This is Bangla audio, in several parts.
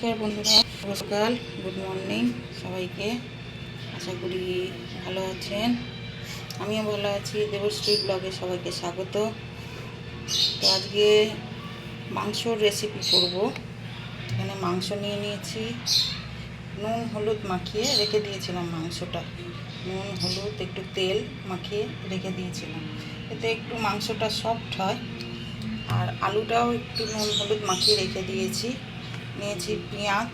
নমস্কার বন্ধুরা, নমস্কার গুড মর্নিং সবাইকে। আশা করি ভালো আছেন। আমিও ভালো আছি। দেবশ্রী ব্লগে সবাইকে স্বাগত। তো আজকে মাংসর রেসিপি করব। এখানে মাংস নিয়ে নিয়েছি। নুন, হলুদ মাখিয়ে রেখে দিয়েছিলাম মাংসটা। নুন, হলুদ, একটু তেল মাখিয়ে রেখে দিয়েছিলাম। এতে একটু মাংসটা সফট হয়। আর আলুটাও একটু নুন, হলুদ মাখিয়ে রেখে দিয়েছি। নিয়েছি পেঁয়াজ,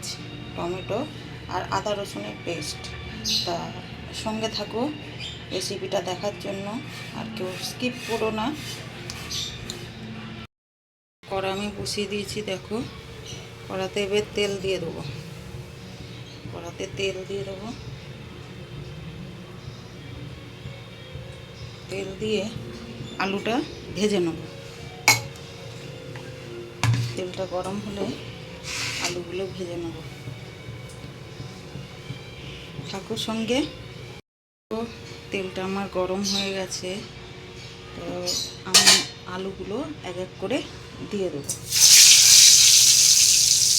টমেটো আর আদা রসুনের পেস্ট। তা সঙ্গে থাকো রেসিপিটা দেখার জন্য আর কেউ স্কিপ করো না। কড়া আমি বসিয়ে দিয়েছি, দেখো। কড়াতে এবার তেল দিয়ে দেবো। কড়াতে তেল দিয়ে দেবো। তেল দিয়ে আলুটা ভেজে নেব। তেলটা গরম হলে আলুগুলো ভেজে নেব। ঠাকুর সঙ্গে তেলটা আমার গরম হয়ে গেছে, তো আমি আলুগুলো এক এক করে দিয়ে দেবো।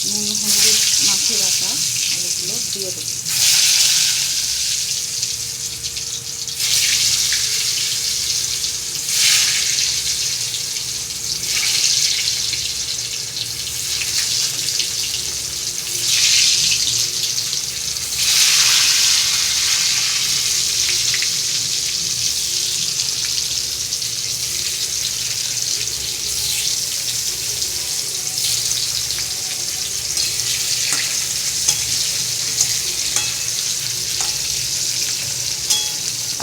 নুন, হলুদ, মাখিয়ে রাখা আলুগুলো দিয়ে দেবো।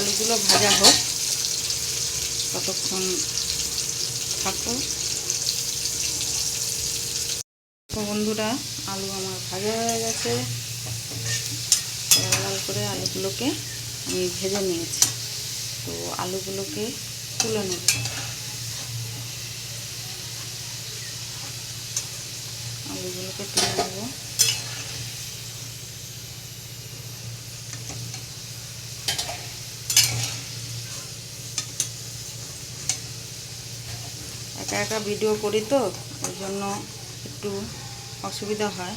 আলুগুলো ভাজা হোক, ততক্ষণ থাকো বন্ধুরা, আলু আমার ভাজা হয়ে গেছে। লাল করে আলুগুলোকে আমি ভেজে নিয়েছি। তো আলুগুলোকে তুলে নেব। আলুগুলোকে তুলে নেব একা একা ভিডিও করি তো, ওই জন্য একটু অসুবিধা হয়।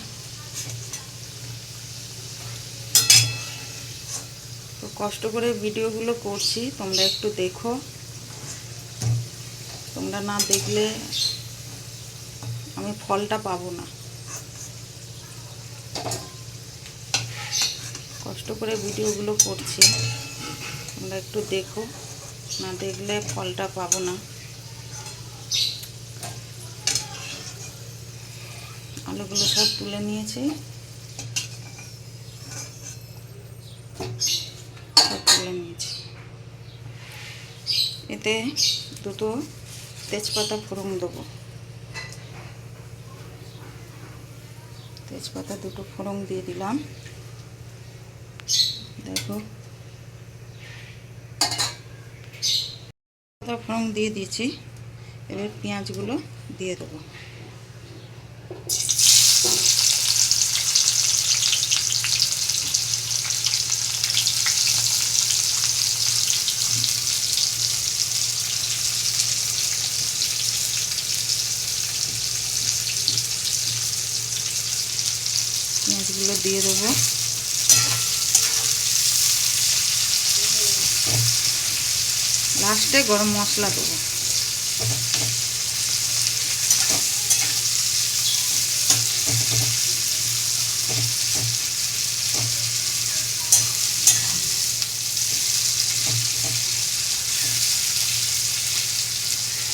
তো কষ্ট করে ভিডিওগুলো করছি, তোমরা একটু দেখো। তোমরা না দেখলে আমি ফলটা পাবো না। কষ্ট করে ভিডিওগুলো করছি, তোমরা একটু দেখো। না দেখলে ফলটা পাবো না। আলুগুলো সব তুলে নিয়েছি। সব তুলে নিয়েছি। এতে দুটো তেজপাতা ফোড়ন দেবো। তেজপাতা দুটো ফোড়ন দিয়ে দিলাম। দেখো। ফোড়ন দিয়ে দিয়েছি। এবার পেঁয়াজগুলো দিয়ে দেবো। পেঁয়াজগুলো দিয়ে দেবো। লাস্টে গরম মশলা দেবো।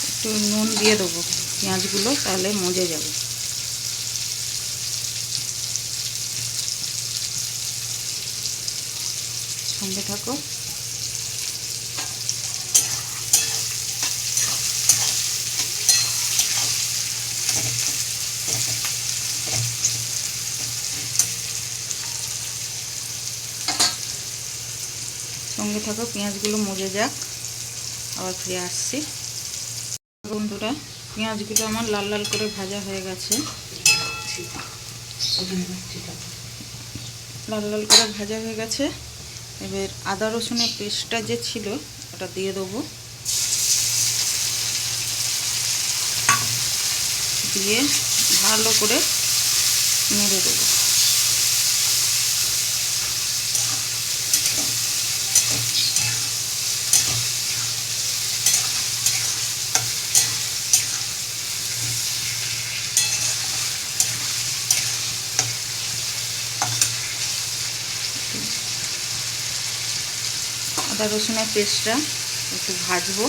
একটু নুন দিয়ে দেবো। পেঁয়াজগুলো তাহলে মজে যাবে। সঙ্গে থাকো। সঙ্গে থাকো, পেঁয়াজগুলো মজে যাক। আবার ফিরে আসছি। বন্ধুরা, পেঁয়াজগুলো আমার লাল লাল করে ভাজা হয়ে গেছে। লাল লাল করে ভাজা হয়ে গেছে। এবার আদা রসুনের পেস্টটা যে ছিল ওটা দিয়ে দেবো। দিয়ে ভালো করে নেড়ে দেবো। আদা রসুনের পেস্টটা একটু ভাজবো।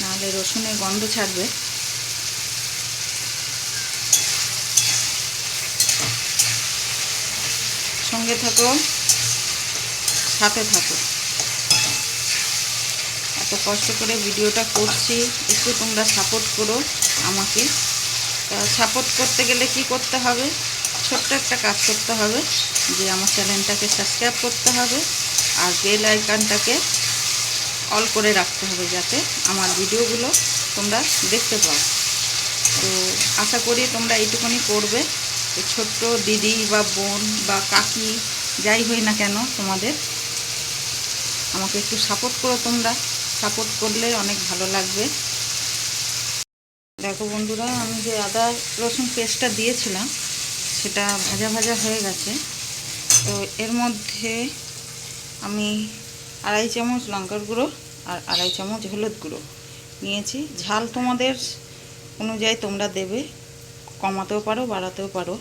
নাহলে রসুনের গন্ধ ছাড়বে। সঙ্গে থাকো, সাথে থাকো। এত কষ্ট করে ভিডিওটা করছি, একটু তোমরা সাপোর্ট করো আমাকে। সাপোর্ট করতে গেলে কি করতে হবে? ছোট্ট একটা কাজ করতে হবে, যে আমার চ্যানেলটাকে সাবস্ক্রাইব করতে হবে। আর বেল আইকনটাকে অল করে রাখতে হবে যাতে আমার ভিডিওগুলো তোমরা দেখতে পাও। তো আশা করি তোমরা এইটুকুনি করবে। ছোট্ট দিদি বা বোন বা কাকি যাই হই না কেন তোমাদের আমাকে একটু সাপোর্ট করো তোমরা। সাপোর্ট করলে অনেক ভালো লাগবে। দেখো বন্ধুরা, আমি যে আদা রসুন পেস্টটা দিয়েছিলাম, সেটা ভাজা ভাজা হয়ে গেছে। তো এর মধ্যে আমি আড়াই চামচ লঙ্কার গুঁড়ো আর আড়াই চামচ হলুদ গুঁড়ো। নিয়েছি। ঝাল তোমাদের অনুযায়ী তোমরা দেবে। কমাতেও পারো, বাড়াতেও পারো।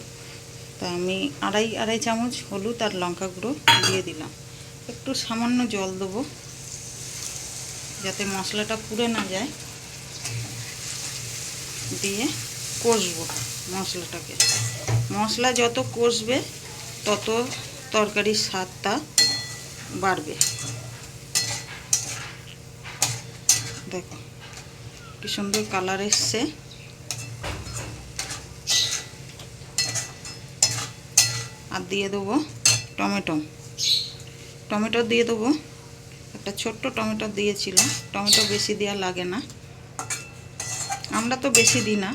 তা আমি আড়াই আড়াই চামচ হলুদ আর লঙ্কা গুঁড়ো দিয়ে দিলাম। একটু সামান্য জল দেবো যাতে মশলাটা পুড়ে না যায়। দিয়ে কষবো মশলাটাকে। মশলা যত কষবে তত তরকারির স্বাদটা বাড়বে। দেখো, কি সুন্দর কালার এসছে। আর দিয়ে দেবো টমেটো। টমেটো দিয়ে দেবো। একটা ছোট্ট টমেটো দিয়েছিলাম। টমেটো বেশি দেওয়া লাগে না। আমরা তো বেশি দিই না।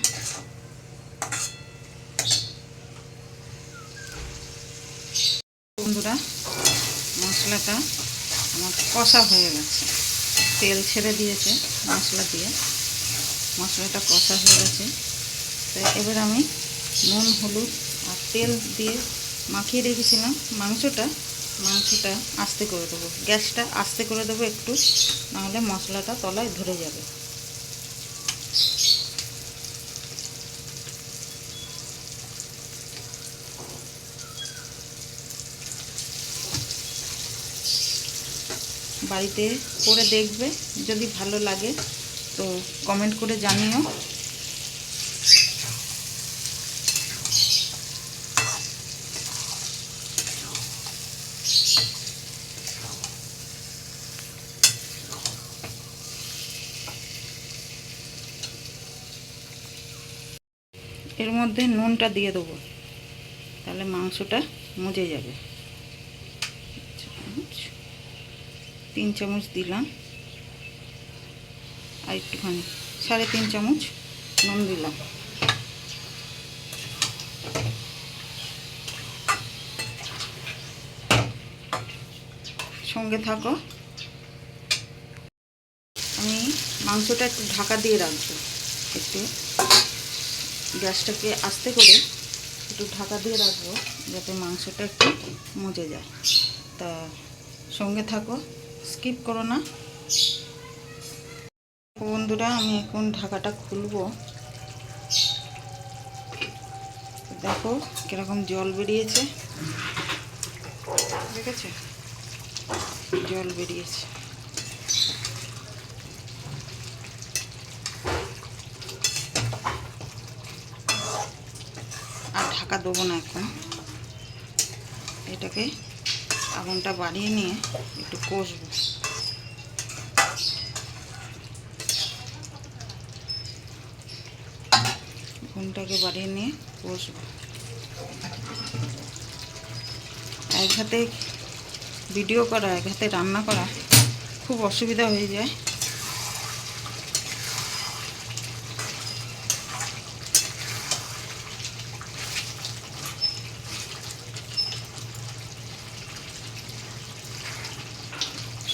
বন্ধুরা মশলাটা আমার কষা হয়ে গেছে। তেল ছেড়ে দিয়েছে মশলা দিয়ে। মশলাটা কষা হয়ে গেছে। তো এবার আমি নুন, হলুদ আর তেল দিয়ে মাখিয়ে রেখেছিলাম। মাংসটা মাংসটা আস্তে করে দেবো। গ্যাসটা আস্তে করে দেবো একটু, নাহলে মশলাটা তলায় ধরে যাবে। বাড়িতে করে দেখবে, যদি ভালো লাগে তো কমেন্ট করে জানিও। এর মধ্যে নুনটা দিয়ে দেবো, তাহলে মাংসটা মজে যাবে চামচ তিন চামচ দিলাম। আর একটুখানি, সাড়ে তিন চামচ নুন দিলাম। সঙ্গে থাকো। আমি মাংসটা একটু ঢাকা দিয়ে রাখব। একটু গ্যাসটাকে আস্তে করে একটু ঢাকা দিয়ে রাখব, যাতে মাংসটা একটু মজে যায়। তা সঙ্গে থাকো। স্কিপ করো না। বন্ধুরা, আমি এখন ঢাকাটা খুলবো। দেখো কীরকম জল বেরিয়েছে। দেখেছে? জল বেরিয়েছে। আর ঢাকা দেবো না এখন। এটাকে আগুনটা বাড়িয়ে নিয়ে একটু কষবো। আগুনটাকে বাড়িয়ে নিয়ে কষবো। এক হাতে ভিডিও করা, এক হাতে রান্না করা খুব অসুবিধা হয়ে যায়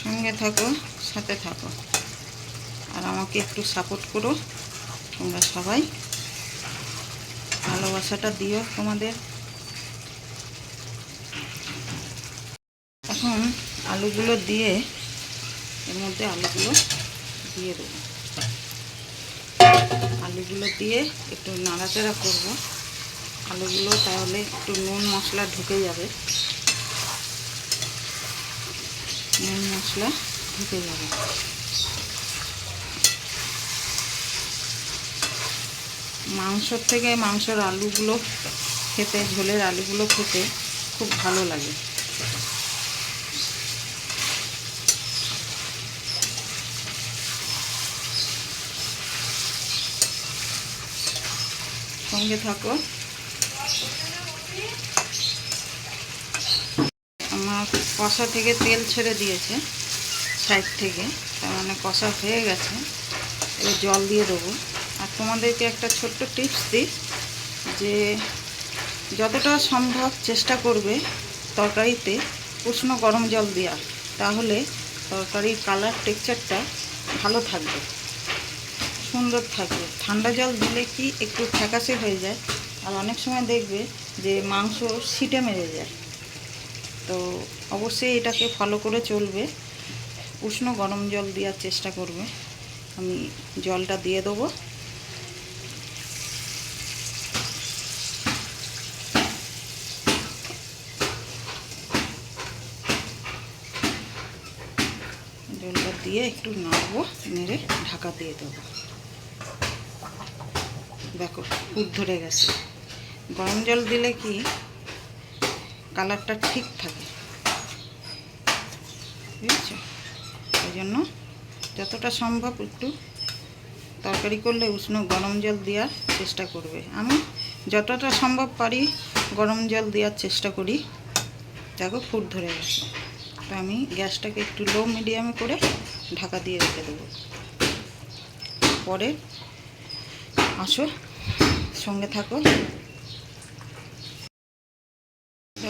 সঙ্গে থাকো, সাথে থাকো। আর আমাকে একটু সাপোর্ট করো, তোমরা সবাই। ভালোবাসাটা দিও তোমাদের। এখন আলুগুলো দিয়ে, এর মধ্যে আলুগুলো দিয়ে দেবো। আলুগুলো দিয়ে একটু নাড়াচাড়া করব। আলুগুলো তাহলে একটু নুন মশলা ঢুকে যাবে। মশলা ঢুকে যাবে মাংসর থেকে মাংসর আলুগুলো খেতে, ঝোলের আলুগুলো খেতে খুব ভালো লাগে। সঙ্গে থাকো। আমার কষা থেকে তেল ছেড়ে দিয়েছে, সাইড থেকে। তার মানে কষা হয়ে গেছে। এবার জল দিয়ে দেবো। আর তোমাদেরকে একটা ছোট্ট টিপস দিই যে, যতটা সম্ভব চেষ্টা করবে তরকারিতে উষ্ণ গরম জল দেওয়ার, তাহলে তরকারির কালার টেক্সচারটা ভালো থাকবে, সুন্দর থাকবে। ঠান্ডা জল দিলে কি একটু ফ্যাকাসে হয়ে যায়, আর অনেক সময় দেখবে যে মাংস সিটে মেরে যায়। তো অবশ্যই এটাকে ফলো করে চলবে। উষ্ণ গরম জল দেওয়ার চেষ্টা করবে। আমি জলটা দিয়ে দেবো। জলটা দিয়ে একটু নাড়বো, নেড়ে ঢাকা দিয়ে দেবো। দেখো পুর ধরে গেছে। গরম জল দিলে কি কালারটা ঠিক থাকে। বুঝেছ? ওই জন্য যতটা সম্ভব একটু তরকারি করলে উষ্ণ গরম জল দেওয়ার চেষ্টা করবে। আমি যতটা সম্ভব পারি গরম জল দেওয়ার চেষ্টা করি। দেখো, ফুট ধরে গেছে। তো আমি গ্যাসটাকে একটু লো মিডিয়ামে করে ঢাকা দিয়ে রেখে দেবো। পরে আসো, সঙ্গে থাকো।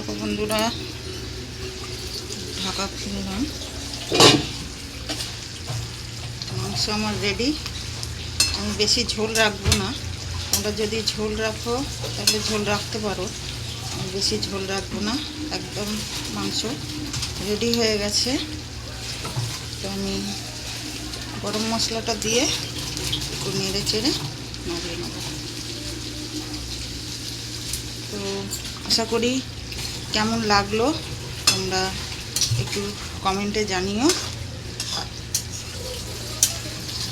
দেখো বন্ধুরা, ঢাকা খুললাম। মাংস আমার রেডি আমি বেশি ঝোল রাখব না। তোমরা যদি ঝোল রাখো, তাহলে ঝোল রাখতে পারো। আমি বেশি ঝোল রাখব না, একদম মাংস রেডি হয়ে গেছে। তো আমি গরম মশলাটা দিয়ে একটু নেড়ে চেড়ে নাড়িয়ে নেব। তো আশা করি কেমন লাগল তোমরা একটু কমেন্টে জানিও।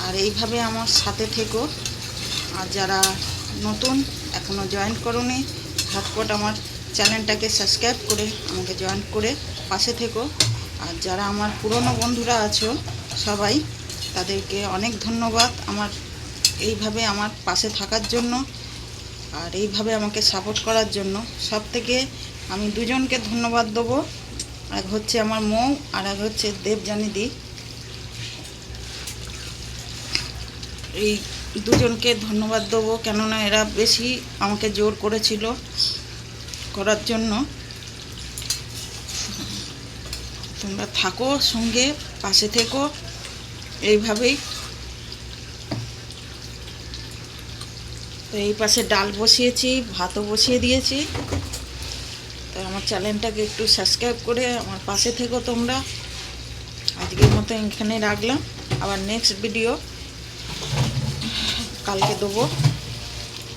আর এইভাবে আমার সাথে থেকো। আর যারা নতুন এখনও জয়েন করোনি, ঝটপট আমার চ্যানেলটাকে সাবস্ক্রাইব করে আমাকে জয়েন করে পাশে থেকো। আর যারা আমার পুরনো বন্ধুরা আছো সবাই, তাদেরকে অনেক ধন্যবাদ আমার এইভাবে আমার পাশে থাকার জন্য আর এইভাবে আমাকে সাপোর্ট করার জন্য। সব থেকে আমি দুজনকে ধন্যবাদ দেবো। এক হচ্ছে আমার মৌ, আর এক হচ্ছে দেবজানি দি এই দুজনকে ধন্যবাদ দেবো, কেননা এরা বেশি আমাকে জোর করেছিল করার জন্য। তোমরা থাকো সঙ্গে, পাশে থেকো, এইভাবেই। তো এই পাশে ডাল বসিয়েছি, ভাতও বসিয়ে দিয়েছি। তো আমার চ্যানেলটাকে একটু সাবস্ক্রাইব করে আমার পাশে থেকো তোমরা। আজকের মতো এখানে রাখলাম। আবার নেক্সট ভিডিও কালকে দেবো।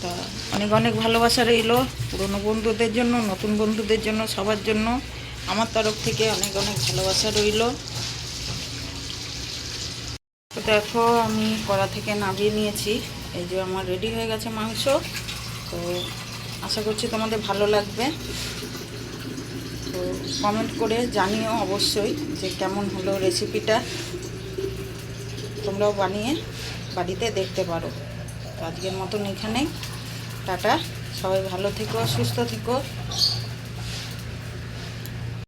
তা অনেক অনেক ভালোবাসা রইল পুরনো বন্ধুদের জন্য, নতুন বন্ধুদের জন্য, সবার জন্য। আমার তরফ থেকে অনেক অনেক ভালোবাসা রইল। দেখো, আমি কড়া থেকে নামিয়ে নিয়েছি। এই যে আমার রেডি হয়ে গেছে মাংস। তো আশা করছি তোমাদের ভালো লাগবে। তো কমেন্ট করে জানিও অবশ্যই যে কেমন হলো রেসিপিটা তোমরাও বানিয়ে বাড়িতে দেখতে পারো। তো আজকের মতন এখানেই। টাটা। সবাই ভালো থেকো, সুস্থ থেকো।